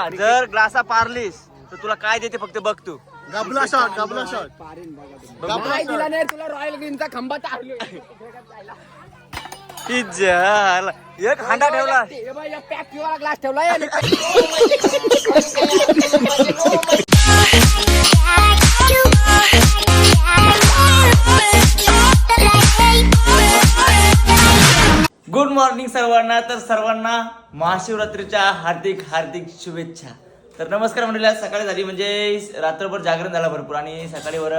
हा जर ग्लासा पारलीस तर तुला काय देते फक्त बघ तू. गबला शॉट गबला शॉट काय दिला नाही तुला रॉयल ग्रीनचा खंबा चालू झाला. एक हांडा ठेवला. पॅक ग्लास ठेवला सर्वांना तर सर्वांना महाशिवरात्रीच्या हार्दिक हार्दिक शुभेच्छा. तर नमस्कार मंडळी सकाळी झाली म्हणजे रात्रभर जागरण झाला भरपूर आणि सकाळी वर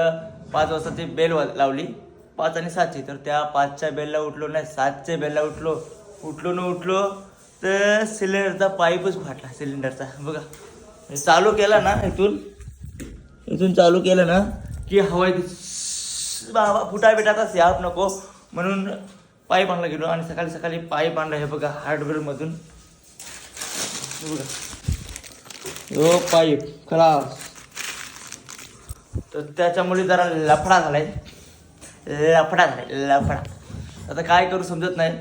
पाच वाजताची बेल लावली. पाच आणि सातची तर त्या पाचच्या बेलला उठलो नाही सातच्या बेलला उठलो. उठलो न उठलो तर सिलेंडरचा पाईपच फाटला सिलेंडरचा बघा चालू केला ना इथून इथून चालू केलं ना की हवा येते बाबा फुटा बिटाचा याप नको. म्हणून पाय बांधला गेलो आणि सकाळी सकाळी पाय बांधला हे बघा हार्डवेअरमधून बघा. हो खलास तर त्याच्यामुळे जरा लफडा झालाय. लफडा झालाय लफडा. आता काय करू समजत नाही.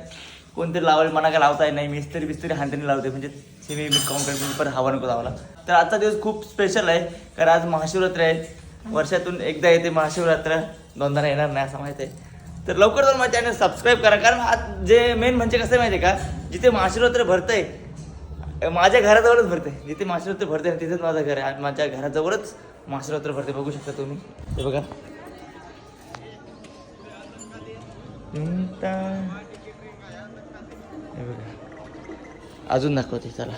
कोणतरी लावायला मना काय लावता नाही मिस्त्री बिस्त्री हांडीने लावते म्हणजे सिमी मी काउंटर पण हवा नको लावला तर आजचा दिवस खूप स्पेशल आहे कारण आज महाशिवरात्र आहे. वर्षातून एकदा येते महाशिवरात्र. दोनदा येणार नाही असं माहिती आहे. तर लवकर जाऊन माझ्या चॅनल सबस्क्राईब करा. कारण आज जे मेन म्हणजे कसं आहे माहिती आहे का? जिथे महाशिवरात्र भरतंय माझ्या घराजवळच भरते जिथे महाशिवरात्र भरते तिथेच माझं घर आहे. माझ्या घराजवळच महाशिवरात्र भरते बघू शकता तुम्ही. हे बघा. हे बघा. अजून दाखवते चला.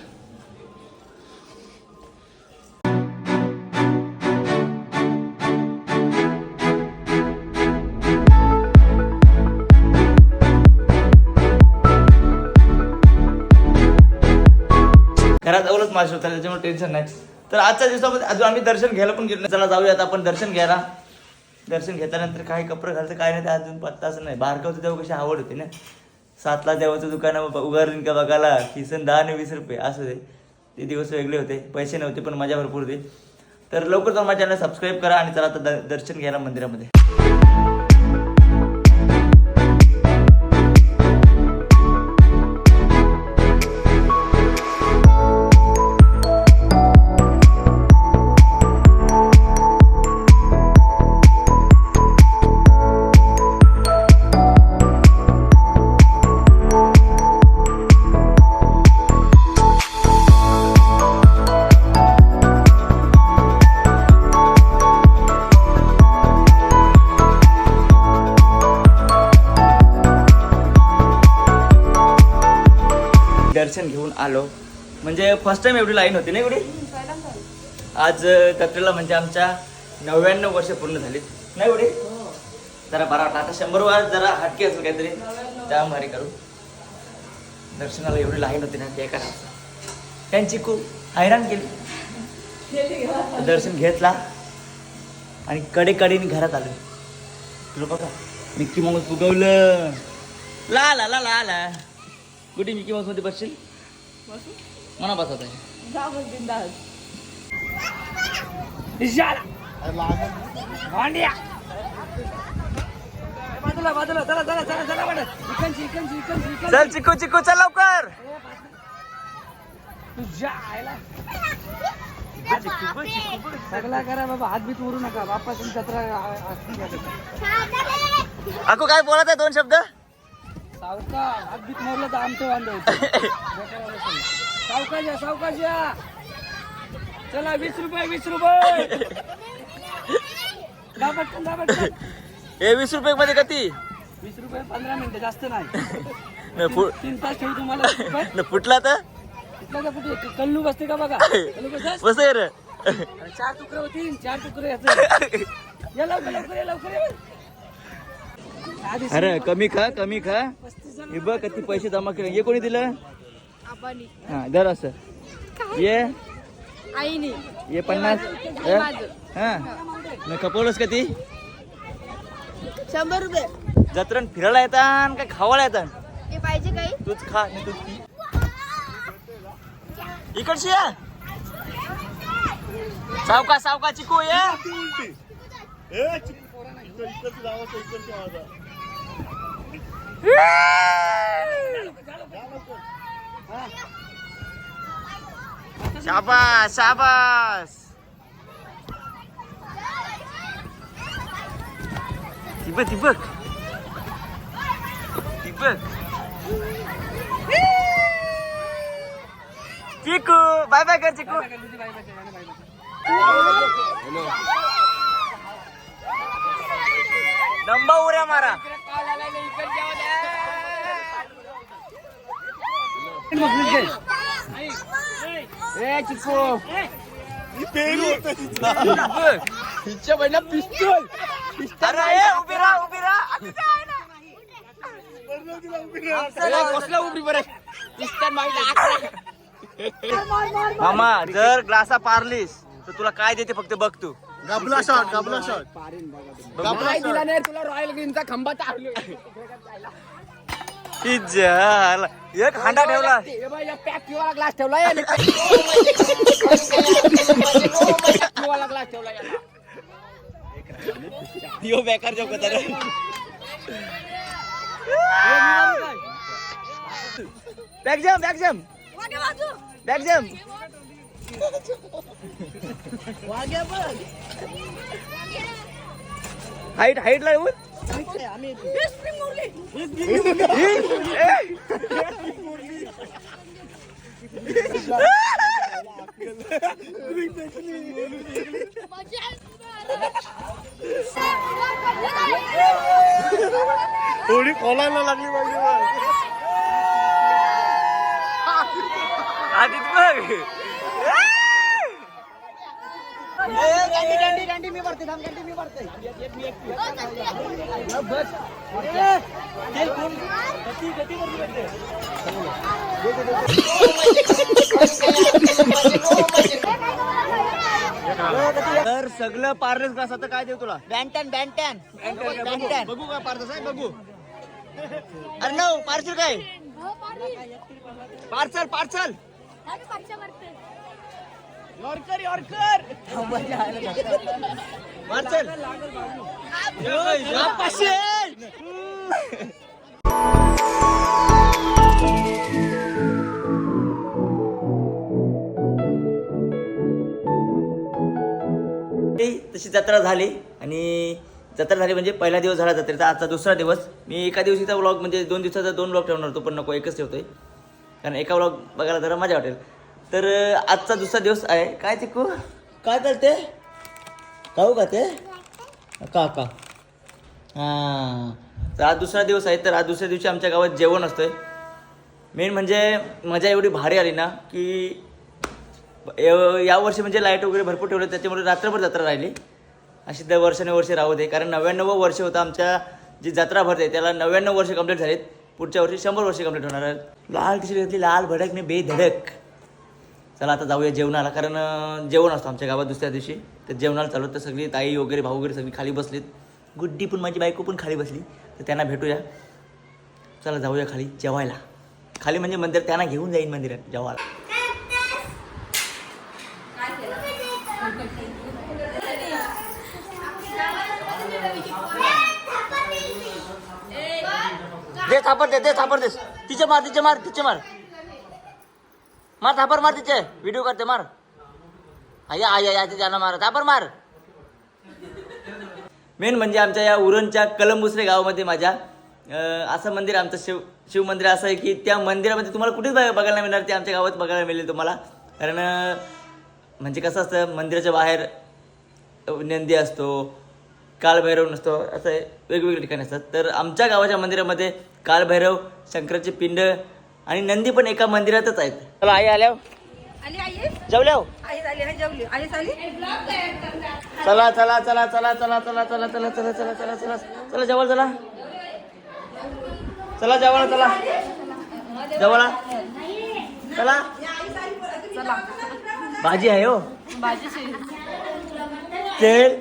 माझ्या माश होता त्याच्यामुळे टेन्शन नाही. तर आजच्या दिवसामध्ये अजून आम्ही दर्शन घ्यायला पण गेलो नाही. चला जाऊयात आपण दर्शन घ्यायला. दर्शन घेतल्यानंतर काही कपडे घालतं काय नाही ते अजून पत्ताच नाही. बारकावचं तेव्हा कशी आवड होती ना. सातला देवाचं दुकान उगारून का बघायला? किसन दहा आणि वीस रुपये असं ते. ते दिवस वेगळे होते. पैसे नव्हते पण मजा भरपूर होती. तर लवकर जाऊन माझ्या चॅनल सबस्क्राईब करा आणि चला आता द- दर्शन घ्यायला मंदिरामध्ये. दर्शन घेऊन आलो. म्हणजे फर्स्ट टाइम एवढी लाईन होती ना एवढी? आज कत्रेला म्हणजे आमच्या नव्याण्णव वर्ष पूर्ण झालीत. नाही एवढी? जरा बरा वाटला. आता शंभर वाज जरा हटके असेल काहीतरी. त्या भारी करू. दर्शनाला एवढी लाईन होती ना ते करा त्यांची खूप हैराण केली. दर्शन घेतला. आणि कडे कडेने घरात आलो. तुला बघा मिक्की मग उगवलं. ला ला ला ला ला. कुठे मिकी माऊसमध्ये बसशील? मना बसत आहे. बाजूला बाजूला चला चला चला चला चल चिकू चिकू चल लवकर. तुझ्या सगळा करा बाबा हात बीत उरू नका. बाप्पा तुमची जत्रा. अको काय बोलत आहे दोन शब्द? सावका हात बीत मोरलं तर आमचं वांदे सावकाश या सावकाश या. चला वीस रुपये वीस रुपये. दहा पटकन दहा पटकन हे वीस रुपये मध्ये कधी? वीस रुपये पंधरा मिनिटं जास्त नाही. न फु- तीन तास ठेवू तुम्हाला. वीस रुपये. न फुटला तर कुठल्या का कुठे कल्लू बसते का बघा? कल्लू बसस? बस रे. चार तुकडे होतील चार तुकडे याचे. या लवकर लवकर या लवकर या. अरे कमी खा कमी खा. हे बघ किती पैसे जमा केले. हे कोणी दिलं? आबानी हा दर असं. ये. आईनी. ये पन्नास. हे. हा? खपवलंस का ती? शंभर रुपये. जत्रण फिरायला येतात काय खावायला येतात हे पाहिजे काही? तूच खा नाही तूच पी. इकडची या. सावका सावका चिकू ये. Sabas, sabas. Tiba tiba. Tiba. Ciku, bye bye kan Ciku. Bye bye Bye bye. ए चिक्कू तिबक हिच्या पहिला पिस्तूल अरे ए, उभी राहा उभी राहा. कसला उभी बरं पिस्तन मामा जर ग्लासा पारलीस तर तुला काय देते फक्त बघ तू. गबला शॉट गबला शॉट काय दिला नाही तुला रॉयल ग्रीनचा खंबा चालू झाला एक हांडा ठेवला. पॅक पिवाला ग्लास ठेवला पिवाला ग्लास ठेवला. यो बेकार जोक होता बॅक जम बॅक जम बॅक जम हाईट हाईट ला येऊन. थोडी खोलायला लागली पाहिजे बघ. आधी बघ तर सगळं पार्लेस ग्लास आता काय देऊ तुला? बँटन बँटन. बँटन. बघू का पार्थ साहेब बघू. अरे नऊ पार्सल काय? पार्सल. पार्सल पाचशे ते तशी जत्रा झाली आणि जत्रा झाली म्हणजे पहिला दिवस झाला जत्रेचा आजचा दुसरा दिवस. मी एका दिवशीचा व्लॉग म्हणजे दोन दिवसाचा दोन व्लॉग ठेवणार होतो पण नको एकच ठेवतोय. कारण एका व्लॉग बघायला जरा मजा वाटेल. तर आजचा दुसरा दिवस आहे. काय चिकू? काय करते? खाऊ का ते? का का हां. तर आज दुसरा दिवस आहे. तर आज दुसऱ्या दिवशी आमच्या गावात जेवण असतंय. मेन म्हणजे मजा एवढी भारी आली ना की या वर्षी म्हणजे लाइट वगैरे भरपूर ठेवले त्याच्यामुळे रात्रभर जत्रा राहिली. अशी दर वर्षानुवर्षे राहू दे. कारण नव्याण्णव वर्ष होतं आमच्या जी जत्रा भरते त्याला नव्याण्णव वर्ष कंप्लीट झालीत. पुढच्या वर्षी शंभर वर्ष कंप्लीट होणार आहेत. लाल टी घेतली लाल भडक ने बेधडक. चला आता जाऊया जेवणाला कारण जेवण असतं आमच्या गावात दुसऱ्या दिवशी. तर जेवणाला चालू तर सगळी ताई वगैरे भाऊ वगैरे सगळी खाली बसलीत. गुड्डी पण माझी बायको पण खाली बसली. तर त्यांना भेटूया. चला जाऊया खाली जेवायला. खाली म्हणजे मंदिर त्यांना घेऊन जाईन मंदिरात जेवायला. दे थापर दे दे थापर दे. तिचे मार तिचे मार तिचे मार. मार थापर मार तिचे. व्हिडिओ करते मार. आया आय या तिच्या मार थापर मार. मेन म्हणजे आमच्या या उरणच्या कलमबुसरे गावामध्ये माझ्या असं मंदिर आमचं शिव शिव मंदिर असं आहे की त्या मंदिरामध्ये तुम्हाला कुठेच बघायला मिळणार ते आमच्या गावात बघायला मिळेल तुम्हाला. कारण म्हणजे कसं असतं मंदिराच्या बाहेर नंदी असतो कालभैरव नसतो असं वेगवेगळे ठिकाणी असतात. तर आमच्या गावाच्या मंदिरामध्ये कालभैरव शंकराचे पिंड आणि नंदी पण एका मंदिरातच आहेत चला आई आल्या जेवल्या हो? चला चला चला चला चला चला चला चला चला चला चला चला चला जवळ चला चला जवळ चला जवळ चला भाजी आहे हो तेल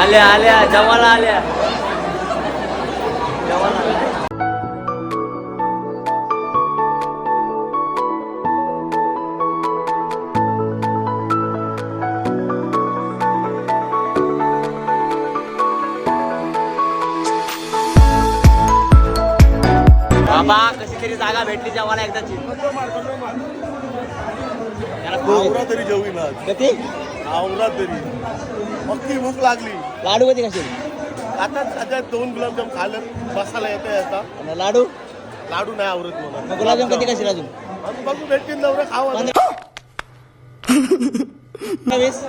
आल्या आल्या जमाला आल्या. जमाला कशी तरी जागा भेटली जेव्हा एकदाची. तरी जेवू ना आवरा तरी. मग ती भूक लागली. लाडू कधी कशी आता आता दोन गुलाबजाम खाल्लं बसायला येता येता आणि लाडू? लाडू नाही आवरत मला. मग गुलाबजाम कधी कशी अजून? बघू भेटतील नवरे खावा वीस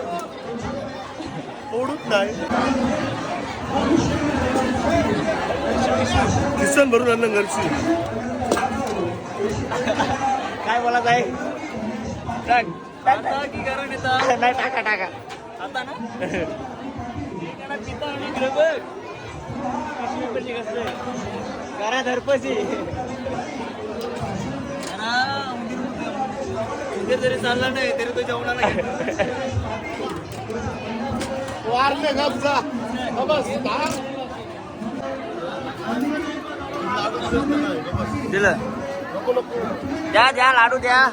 ओढूच नाही. किसन भरून आणलं घरची. काय बोला आहे? टाक. टाक नाही टाका टाका. आता ना? करा धरपशी जरी चालला नाही तरी तो जेवणाला वारले गपचा बस दिलं द्या द्या लाडू द्या.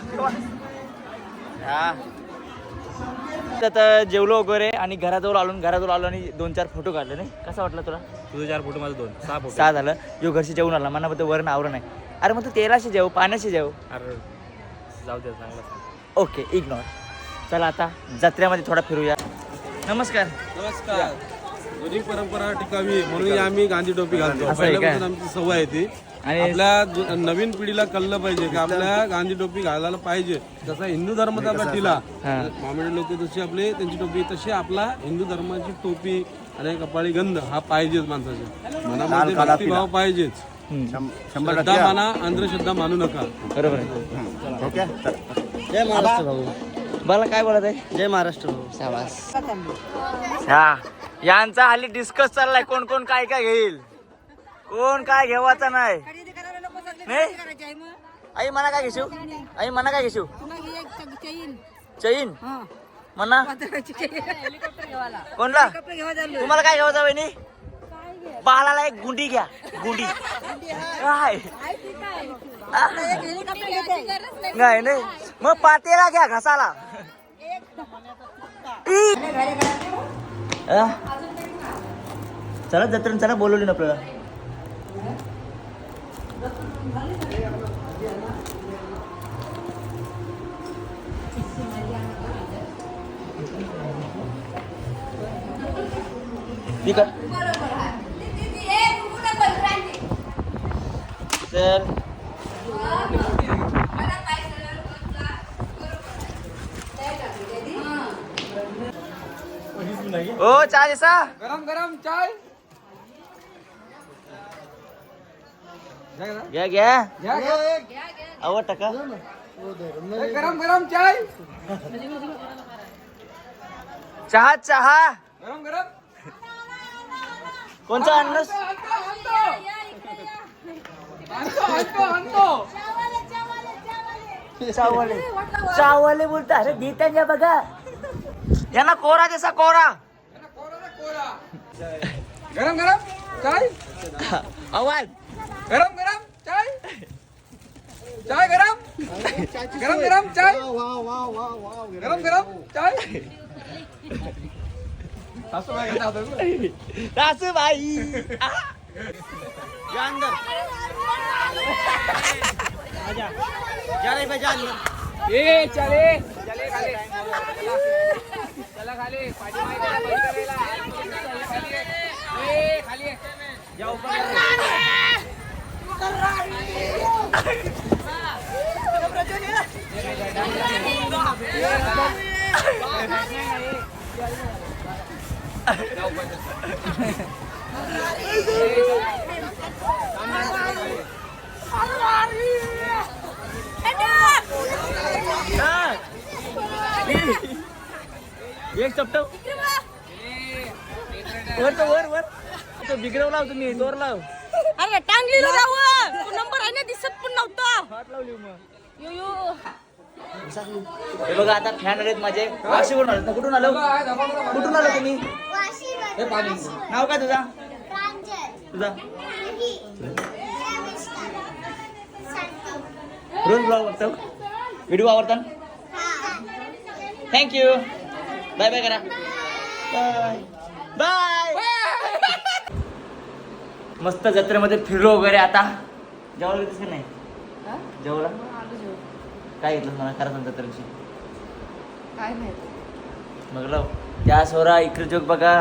द्या. आता जेवलो वगैरे आणि घराजवळ आलो आणि घराजवळ आलो आणि दोन चार फोटो काढले नाही. कसं वाटलं तुला? तुझे चार फोटो माझे दोन. सहा फोटो. सहा झालं. जो घरशी जेवून आला. मला फक्त वरण आवरण नाही अरे मग तू तेलाशी जेव पाण्याशी जेव. अरे जाऊ दे चांगला ओके इग्नोर चला आता जत्रेमध्ये थोडा फिरूया. नमस्कार. नमस्कार. जुनी परंपरा टिकावी म्हणून आम्ही गांधी टोपी घालतो. आमची सवय आहे ती. आणि आपल्या जु- नवीन पिढीला कळलं पाहिजे की? आपल्या गांधी टोपी घालायला पाहिजे. जसा हिंदू धर्माचा टिला हा. मामेडी लोक जशी आपले त्यांची टोपी तशी आपला हिंदू धर्माची टोपी आणि कपाळी गंध हा पाहिजेच माणसाच्या मनामध्ये भक्तिभाव पाहिजेच. हम्म, श्रद्धा माना अंधश्रद्धा मानू नका. बरोबर आहे. जय महाराष्ट्र भाऊ. मला काय बोलत आहे? जय महाराष्ट्र भाऊ. शाबास. हा. यांचा हल्ली डिस्कस चाललाय. कोण कोण काय काय घेईल? कोण काय घेवायचं नाही. खरेदी करायला नको सगळे नाही? खरेदी करायची आहे मग. आई मना काय घेशीव आई मना काय घेशीव तुला घे एक चग- चैन. चैन? हा. म्हणा पातळाची चैन. हेलिकॉप्टर घेवाला कोणला? कपडे घेवा चाललो तुम्हाला काय घ्यायचं वहिनी? बाळाला एक गुंडी घ्या. गुंडी. काय? एक हेलिकॉप्टर घेते नाही नाही. मग पातेला घ्या घसाला. ई. आ? चला जत्रेन चला बोलवली ना आपल्याला. तर ओ चाय देसा. गरम गरम चाय घ्या घ्या. घ्या घ्या. आवड टाका. गरम गरम चाय. चहा चहा. गरम गरम. कोणचा आणतो चावले. चावले बोलता. अरे देत्या बघा. यांना कोरा देसा कोरा. गरम गरम. चाय. आवाज. गरम गरम चाय चाय गरम गरम गरम चाय गरम गरम चाय सासूबाई घेता होतं. सासूबाई आ. या अंदर जा रे भाई, जा अंदर. ए चले चले खाली चला खाली पाठी मागे बंद करायला. खाली ये. ए खाली ये. हा. एक चपटव वर तर वर वर तो बिग्रव लाव तुम्ही दोर लाव अरे टांगलीला जावं तो नंबर आहे ना दिसत पण नव्हता. हात लावली मग यो यो हे बघा आता फॅन आहेत माझे. वाशीवरून आलो कुठून आलो? कुठून आलो तुम्ही? नाव काय तुझा? तुझा? रोज ब्लॉग बघतो. व्हिडिओ आवडतात थँक्यू बाय बाय करा. बाय बाय मस्त जत्रेमध्ये फिरलो वगैरे आता. जेवायला घेतलीस का नाही? जेवायला? काय घेतलं मला खरं सांगता. काय माहिती? मग लाव. त्या सोरा इकडे जोक बघा.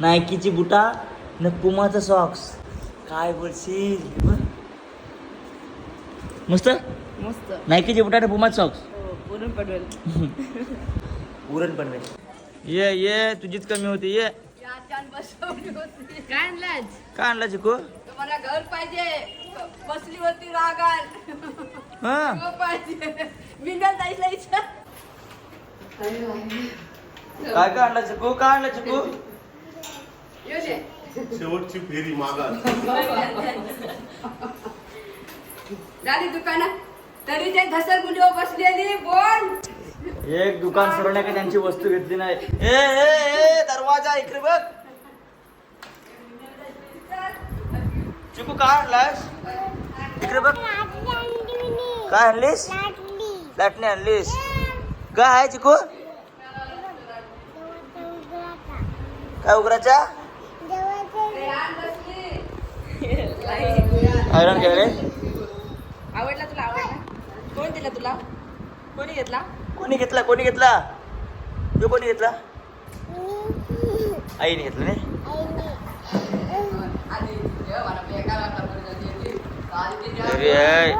नायकीची बुटा न पुमाचा सॉक्स काय बोलशील? हे. मस्त? मस्त. नायकीची बुटा न पुमाचा सॉक्स हो, पुरण पडवेल. उरण पण ये ये तुझीच कमी होती ये. काय आणलाच काय आणला चिकू? तुम्हाला घर पाहिजे. बसली होती हा. घर पाहिजे. मिनल जायला इच्छा. काय काय आणला चिकू? काय आणला चिकू? शेवटची फेरी मागास. झाली दुकानात तरी ते घसरगुंडीवर बसलेली बोल. एक दुकान सोडण्या का त्यांची वस्तू घेतली नाही. ए ए ए दरवाजा इकडे बघ. चिकू काय आणलास इकडे बघ. काय आणलीस? लाटणी आणलीस. काय आहे चिकू? काय उघडाच्या आयरन काय रे आवडला तुला आवडला? कोण दिला तुला? कोणी घेतला? कोणी घेतला कोणी घेतला? तो कोणी घेतला? आईने घेतला नाही आधी